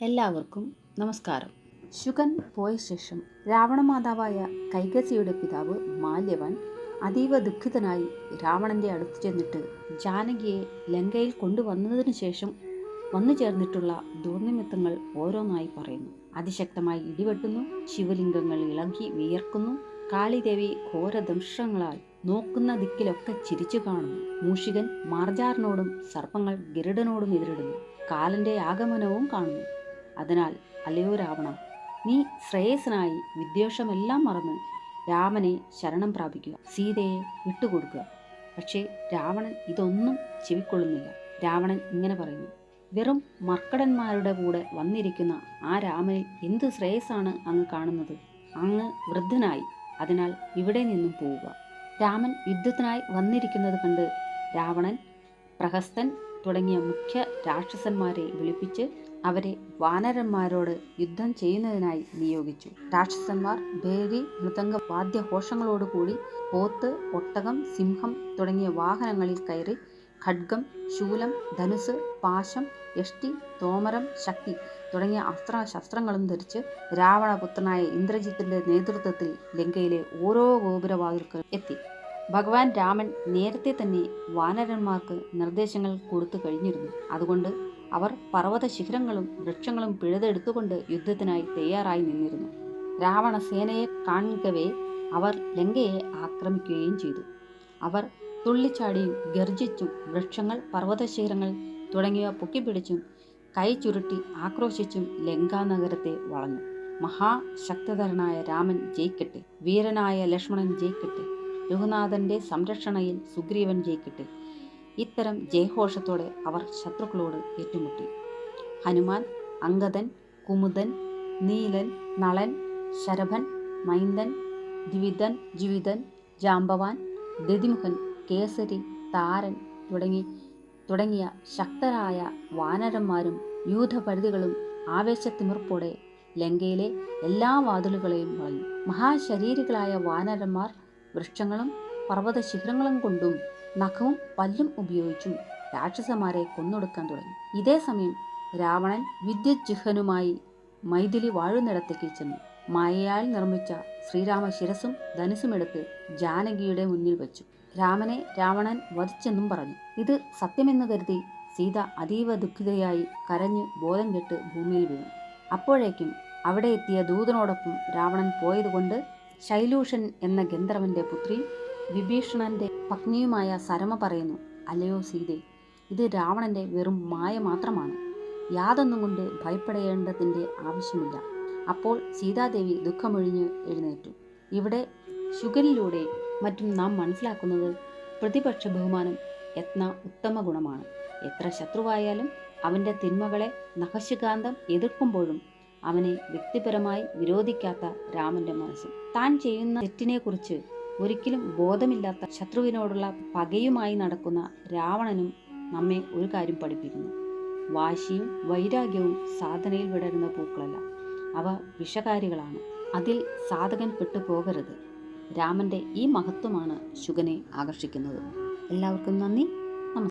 എല്ലാവർക്കും നമസ്കാരം. ശുഗൻ പോയ ശേഷം രാവണമാതാവായ കൈകസിയുടെ പിതാവ് മാല്യവൻ അതീവ ദുഃഖിതനായി രാവണന്റെ അടുത്ത് ചെന്നിട്ട് ജാനകിയെ ലങ്കയിൽ കൊണ്ടുവന്നതിനു ശേഷം വന്നു ചേർന്നിട്ടുള്ള ദുർനിമിത്തങ്ങൾ ഓരോന്നായി പറയുന്നു. അതിശക്തമായി ഇടിവെട്ടുന്നു ശിവലിംഗങ്ങൾ ഇളകി വിയർക്കുന്നു കാളിദേവി ഘോരദംശങ്ങളാൽ നോക്കുന്ന ദിക്കിലൊക്കെ ചിരിച്ചു കാണുന്നു. മൂഷികൻ മാർജാറിനോടും സർപ്പങ്ങൾ ഗരുഡനോടും എതിരിടുന്നു. കാലന്റെ ആഗമനവും കാണുന്നു. അതിനാൽ അല്ലയോ രാവണ നീ ശ്രേയസ്സനായി വിദ്വേഷമെല്ലാം മറന്ന് രാമനെ ശരണം പ്രാപിക്കുക. സീതയെ വിട്ടുകൊടുക്കുക. പക്ഷേ രാവണൻ ഇതൊന്നും ചെവിക്കൊള്ളുന്നില്ല. രാവണൻ ഇങ്ങനെ പറയുന്നു. വെറും മർക്കടന്മാരുടെ കൂടെ വന്നിരിക്കുന്ന ആ രാമനിൽ എന്ത് ശ്രേയസ്സാണ് അങ്ങ് കാണുന്നത്? അങ്ങ് വൃദ്ധനായി. അതിനാൽ ഇവിടെ നിന്നും പോവുക. രാമൻ യുദ്ധത്തിനായി വന്നിരിക്കുന്നത് കണ്ട് രാവണൻ പ്രഹസ്തൻ തുടങ്ങിയ മുഖ്യ രാക്ഷസന്മാരെ വിളിപ്പിച്ച് അവരെ വാനരന്മാരോട് യുദ്ധം ചെയ്യുന്നതിനായി നിയോഗിച്ചു. രാക്ഷസന്മാർ ഭേരി മൃദംഗ വാദ്യഘോഷങ്ങളോടുകൂടി പോത്ത് ഒട്ടകം സിംഹം തുടങ്ങിയ വാഹനങ്ങളിൽ കയറി ഖഡ്ഗം ശൂലം ധനുസ് പാശം യഷ്ടി തോമരം ശക്തി തുടങ്ങിയ അസ്ത്ര ശസ്ത്രങ്ങളും ധരിച്ച് രാവണപുത്രനായ ഇന്ദ്രജിത്തിന്റെ നേതൃത്വത്തിൽ ലങ്കയിലെ ഓരോ ഗോപുരവാതിൽക്കും എത്തി. ഭഗവാൻ രാമൻ നേരത്തെ തന്നെ വാനരന്മാർക്ക് നിർദ്ദേശങ്ങൾ കൊടുത്തു കഴിഞ്ഞിരുന്നു. അതുകൊണ്ട് അവർ പർവത ശിഖരങ്ങളും വൃക്ഷങ്ങളും പിഴുതെടുത്തുകൊണ്ട് യുദ്ധത്തിനായി തയ്യാറായി നിന്നിരുന്നു. രാവണ സേനയെ കാണുകവേ അവർ ലങ്കയെ ആക്രമിക്കുകയും ചെയ്തു. അവർ തുള്ളിച്ചാടിയും ഗർജിച്ചും വൃക്ഷങ്ങൾ പർവതശിഖരങ്ങൾ തുടങ്ങിയവ പൊക്കിപ്പിടിച്ചും കൈ ചുരുട്ടി ആക്രോശിച്ചും ലങ്കാനഗരത്തെ വളഞ്ഞു. മഹാശക്തധരനായ രാമൻ ജയിക്കട്ടെ വീരനായ ലക്ഷ്മണൻ ജയിക്കട്ടെ. രഘുനാഥന്റെ സംരക്ഷണയിൽ സുഗ്രീവൻ ജയിക്കട്ടെ. ഇത്തരം ജയഘോഷത്തോടെ അവർ ശത്രുക്കളോട് ഏറ്റുമുട്ടി. ഹനുമാൻ അങ്കദൻ കുമുദൻ നീലൻ നളൻ ശരഭൻ മൈന്ദൻ ദ്വിതൻ ജുവിതൻ ജാമ്പവാൻ ദതിമുഖൻ കേസരി താരൻ തുടങ്ങി തുടങ്ങിയ ശക്തരായ വാനരന്മാരും യൂഥപരിധികളും ആവേശത്തിമിർപ്പോടെ ലങ്കയിലെ എല്ലാ വാതിലുകളെയും വളഞ്ഞു മഹാശരീരികളായ വാനരന്മാർ വൃക്ഷങ്ങളും പർവത ശിഖരങ്ങളും കൊണ്ടും നഖവും പല്ലും ഉപയോഗിച്ചും രാക്ഷസന്മാരെ കൊന്നൊടുക്കാൻ തുടങ്ങി. ഇതേ സമയം രാവണൻ വിദ്യുജ്ജിഹനുമായി മൈഥിലി വാഴുന്നിടത്തേക്ക് ചെന്നു. മായയാൽ നിർമ്മിച്ച ശ്രീരാമ ശിരസും ധനുസുമെടുത്ത് ജാനകിയുടെ മുന്നിൽ വെച്ചു. രാമനെ രാവണൻ വധിച്ചെന്നും പറഞ്ഞു. ഇത് സത്യമെന്ന് കരുതി സീത അതീവ ദുഃഖിതയായി കരഞ്ഞ് ബോധം കെട്ട് ഭൂമിയിൽ വീണു. അപ്പോഴേക്കും അവിടെ എത്തിയ ദൂതനോടൊപ്പം രാവണൻ പോയതുകൊണ്ട് ശൈലൂഷൻ എന്ന ഗന്ധർവന്റെ പുത്രി വിഭീഷണന്റെ പത്നിയുമായ സരമ പറയുന്നു അല്ലയോ സീതെ ഇത് രാവണന്റെ വെറും മായ മാത്രമാണ്. യാതൊന്നും കൊണ്ട് ഭയപ്പെടേണ്ടതിന്റെ ആവശ്യമില്ല. അപ്പോൾ സീതാദേവി ദുഃഖമൊഴിഞ്ഞ് എഴുന്നേറ്റു. ഇവിടെ ശുഗനിലൂടെ മറ്റും നാം മനസ്സിലാക്കുന്നത് പ്രതിപക്ഷ ബഹുമാനം എത്ര ഉത്തമ ഗുണമാണ്. എത്ര ശത്രുവായാലും അവന്റെ തിന്മകളെ നഖശികാന്തം എതിർക്കുമ്പോഴും അവനെ വ്യക്തിപരമായി വിരോധിക്കാത്ത രാമന്റെ മനസ്സും. താൻ ചെയ്യുന്ന തെറ്റിനെക്കുറിച്ച് ഒരിക്കലും ബോധമില്ലാത്ത ശത്രുവിനോടുള്ള പകയുമായി നടക്കുന്ന രാവണനും നമ്മെ ഒരു കാര്യം പഠിപ്പിക്കുന്നു. വാശിയും വൈരാഗ്യവും സാധനയിൽ വിടരുന്ന പൂക്കളല്ല. അവ വിഷകാരികളാണ്. അതിൽ സാധകൻ പെട്ടു പോകരുത്. രാമന്റെ ഈ മഹത്വമാണ് ശുഗനെ ആകർഷിക്കുന്നത്. എല്ലാവർക്കും നന്ദി.